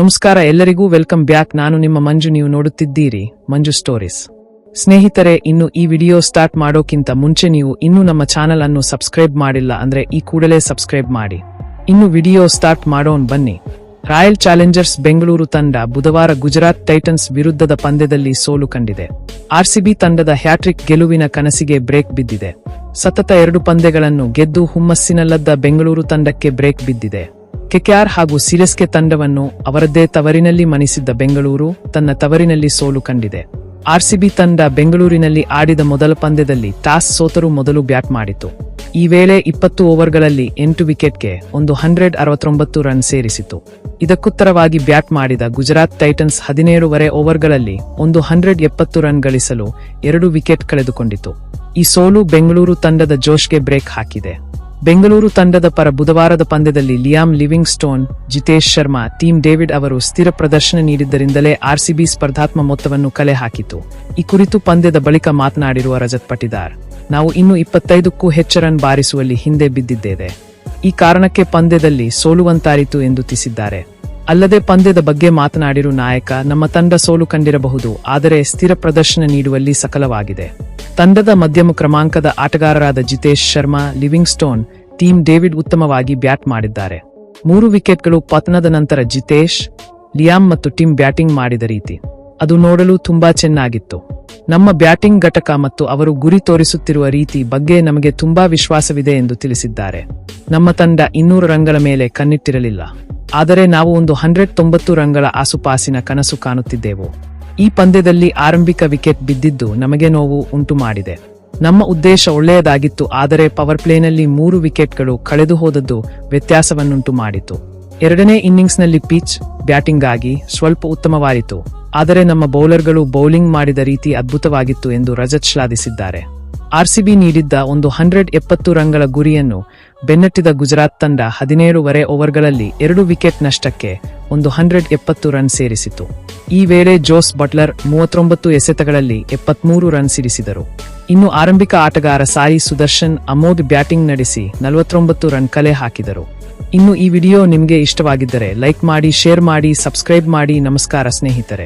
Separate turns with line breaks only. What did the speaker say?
ನಮಸ್ಕಾರ, ಎಲ್ಲರಿಗೂ welcome back. ನಾನು ನಿಮ್ಮ ಮಂಜು, ನೀವು ನೋಡುತ್ತಿದ್ದೀರಿ ಮಂಜು ಸ್ಟೋರೀಸ್. ಸ್ನೇಹಿತರೆ, ಇನ್ನು ಈ ವಿಡಿಯೋ ಸ್ಟಾರ್ಟ್ ಮಾಡೋಕ್ಕಿಂತ ಮುಂಚೆ ನೀವು ಇನ್ನೂ ನಮ್ಮ ಚಾನೆಲ್ ಅನ್ನು ಸಬ್ಸ್ಕ್ರೈಬ್ ಮಾಡಿಲ್ಲ ಅಂದ್ರೆ ಈ ಕೂಡಲೇ ಸಬ್ಸ್ಕ್ರೈಬ್ ಮಾಡಿ. ಇನ್ನು ವಿಡಿಯೋ ಸ್ಟಾರ್ಟ್ ಮಾಡೋನ್ ಬನ್ನಿ. ರಾಯಲ್ ಚಾಲೆಂಜರ್ಸ್ ಬೆಂಗಳೂರು ತಂಡ ಬುಧವಾರ ಗುಜರಾತ್ ಟೈಟನ್ಸ್ ವಿರುದ್ಧದ ಪಂದ್ಯದಲ್ಲಿ ಸೋಲು ಕಂಡಿದೆ. ಆರ್ಸಿಬಿ ತಂಡದ ಹ್ಯಾಟ್ರಿಕ್ ಗೆಲುವಿನ ಕನಸಿಗೆ ಬ್ರೇಕ್ ಬಿದ್ದಿದೆ. ಸತತ ಎರಡು ಪಂದ್ಯಗಳನ್ನು ಗೆದ್ದು ಹುಮ್ಮಸ್ಸಿನಲ್ಲದ್ದ ಬೆಂಗಳೂರು ತಂಡಕ್ಕೆ ಬ್ರೇಕ್ ಬಿದ್ದಿದೆ. ಕೆಕೆಆರ್ ಹಾಗೂ ಸಿರಸ್ಕೆ ತಂಡವನ್ನು ಅವರದ್ದೇ ತವರಿನಲ್ಲಿ ಮಣಿಸಿದ್ದ ಬೆಂಗಳೂರು ತನ್ನ ತವರಿನಲ್ಲಿ ಸೋಲು ಕಂಡಿದೆ. ಆರ್ಸಿಬಿ ತಂಡ ಬೆಂಗಳೂರಿನಲ್ಲಿ ಆಡಿದ ಮೊದಲ ಪಂದ್ಯದಲ್ಲಿ ಟಾಸ್ ಸೋತರು ಮೊದಲು ಬ್ಯಾಟ್ ಮಾಡಿತು. ಈ ವೇಳೆ ಇಪ್ಪತ್ತು ಓವರ್ಗಳಲ್ಲಿ ಎಂಟು ವಿಕೆಟ್ಗೆ ಒಂದು ಹಂಡ್ರೆಡ್ ಅರವತ್ತೊಂಬತ್ತು ರನ್ ಸೇರಿಸಿತು. ಇದಕ್ಕುತ್ತರವಾಗಿ ಬ್ಯಾಟ್ ಮಾಡಿದ ಗುಜರಾತ್ ಟೈಟನ್ಸ್ ಹದಿನೇಳುವರೆ ಓವರ್ಗಳಲ್ಲಿ ಒಂದು ಹಂಡ್ರೆಡ್ ಎಪ್ಪತ್ತು ರನ್ ಗಳಿಸಲು ಎರಡು ವಿಕೆಟ್ ಕಳೆದುಕೊಂಡಿತು. ಈ ಸೋಲು ಬೆಂಗಳೂರು ತಂಡದ ಜೋಶ್ಗೆ ಬ್ರೇಕ್ ಹಾಕಿದೆ. ಬೆಂಗಳೂರು ತಂಡದ ಪರ ಬುಧವಾರದ ಪಂದ್ಯದಲ್ಲಿ Liam Livingstone Jitesh Sharma, Tim David ಅವರು ಸ್ಥಿರ ಪ್ರದರ್ಶನ ನೀಡಿದ್ದರಿಂದಲೇ ಆರ್ಸಿಬಿ ಸ್ಪರ್ಧಾತ್ಮ ಮೊತ್ತವನ್ನು ಕಲೆ ಹಾಕಿತು. ಈ ಕುರಿತು ಪಂದ್ಯದ ಬಳಿಕ ಮಾತನಾಡಿರುವ ರಜತ್ ಪಟಿದಾರ್, ನಾವು ಇನ್ನು ಇಪ್ಪತ್ತೈದಕ್ಕೂ ಹೆಚ್ಚು ರನ್ ಬಾರಿಸುವಲ್ಲಿ ಹಿಂದೆ ಬಿದ್ದಿದ್ದೇವೆ. ಈ ಕಾರಣಕ್ಕೆ ಪಂದ್ಯದಲ್ಲಿ ಸೋಲುವಂತಾರಿತು ಎಂದು ತಿಳಿಸಿದ್ದಾರೆ. ಅಲ್ಲದೆ ಪಂದ್ಯದ ಬಗ್ಗೆ ಮಾತನಾಡಿರುವ ನಾಯಕ, ನಮ್ಮ ತಂಡ ಸೋಲು ಕಂಡಿರಬಹುದು, ಆದರೆ ಸ್ಥಿರ ಪ್ರದರ್ಶನ ನೀಡುವಲ್ಲಿ ಸಫಲವಾಗಿದೆ ತಂಡದ ಮಧ್ಯಮ ಕ್ರಮಾಂಕದ ಆಟಗಾರರಾದ Jitesh Sharma Livingstone Tim David ಉತ್ತಮವಾಗಿ ಬ್ಯಾಟ್ ಮಾಡಿದ್ದಾರೆ. ಮೂರು ವಿಕೆಟ್ಗಳು ಪತನದ ನಂತರ ಜಿತೇಶ್, ಲಿಯಾಮ್ ಮತ್ತು ಟಿಮ್ ಬ್ಯಾಟಿಂಗ್ ಮಾಡಿದ ರೀತಿ. ಅದು ನೋಡಲು ತುಂಬಾ ಚೆನ್ನಾಗಿತ್ತು. ನಮ್ಮ ಬ್ಯಾಟಿಂಗ್ ಘಟಕ ಮತ್ತು ಅವರು ಗುರಿ ತೋರಿಸುತ್ತಿರುವ ರೀತಿ ಬಗ್ಗೆ ನಮಗೆ ತುಂಬಾ ವಿಶ್ವಾಸವಿದೆ ಎಂದು ತಿಳಿಸಿದ್ದಾರೆ. ನಮ್ಮ ತಂಡ ಇನ್ನೂರು ರಂಗಳ ಮೇಲೆ ಕಣ್ಣಿಟ್ಟಿರಲಿಲ್ಲ. ಆದರೆ ನಾವು ಒಂದು ಹಂಡ್ರೆಡ್ ತೊಂಬತ್ತು ರಂಗಳ ಆಸುಪಾಸಿನ ಕನಸು ಕಾಣುತ್ತಿದ್ದೆವು. ಈ ಪಂದ್ಯದಲ್ಲಿ ಆರಂಭಿಕ ವಿಕೆಟ್ ಬಿದ್ದಿದ್ದು ನಮಗೆ ನೋವು ಉಂಟು ಮಾಡಿದೆ. ನಮ್ಮ ಉದ್ದೇಶ ಒಳ್ಳೆಯದಾಗಿತ್ತು, ಆದರೆ ಪವರ್ ಪ್ಲೇನಲ್ಲಿ ಮೂರು ವಿಕೆಟ್ಗಳು ಕಳೆದು ಹೋದದ್ದು ವ್ಯತ್ಯಾಸವನ್ನುಂಟು ಮಾಡಿತು. ಎರಡನೇ ಇನ್ನಿಂಗ್ಸ್ನಲ್ಲಿ ಪಿಚ್ ಬ್ಯಾಟಿಂಗ್ ಆಗಿ ಸ್ವಲ್ಪ ಉತ್ತಮವಾಯಿತು, ಆದರೆ ನಮ್ಮ ಬೌಲರ್ಗಳು ಬೌಲಿಂಗ್ ಮಾಡಿದ ರೀತಿ ಅದ್ಭುತವಾಗಿತ್ತು ಎಂದು ರಜತ್ ಶ್ಲಾಘಿಸಿದ್ದಾರೆ. ಆರ್ಸಿಬಿ ನೀಡಿದ್ದ ಒಂದು ಹಂಡ್ರೆಡ್ ಎಪ್ಪತ್ತು ರನ್ಗಳ ಗುರಿಯನ್ನು ಬೆನ್ನಟ್ಟಿದ ಗುಜರಾತ್ ತಂಡ ಹದಿನೇಳುವರೆ ಓವರ್ಗಳಲ್ಲಿ ಎರಡು ವಿಕೆಟ್ ನಷ್ಟಕ್ಕೆ ಒಂದು ಹಂಡ್ರೆಡ್ ಎಪ್ಪತ್ತು ರನ್ ಸೇರಿಸಿತು. ಈ ವೇಳೆ ಜೋಸ್ ಬಟ್ಲರ್ ಮೂವತ್ತೊಂಬತ್ತು ಎಸೆತಗಳಲ್ಲಿ ಎಪ್ಪತ್ಮೂರು ರನ್ ಸಿಡಿಸಿದರು. ಇನ್ನು ಆರಂಭಿಕ ಆಟಗಾರ ಸಾಯಿ ಸುದರ್ಶನ್ ಅಮೋಘ್ ಬ್ಯಾಟಿಂಗ್ ನಡೆಸಿ ನಲವತ್ತೊಂಬತ್ತು ರನ್ ಕಲೆ ಹಾಕಿದರು. ಇನ್ನು ಈ ವಿಡಿಯೋ ನಿಮಗೆ ಇಷ್ಟವಾಗಿದ್ದರೆ ಲೈಕ್ ಮಾಡಿ, ಶೇರ್ ಮಾಡಿ, ಸಬ್ಸ್ಕ್ರೈಬ್ ಮಾಡಿ. ನಮಸ್ಕಾರ ಸ್ನೇಹಿತರೆ.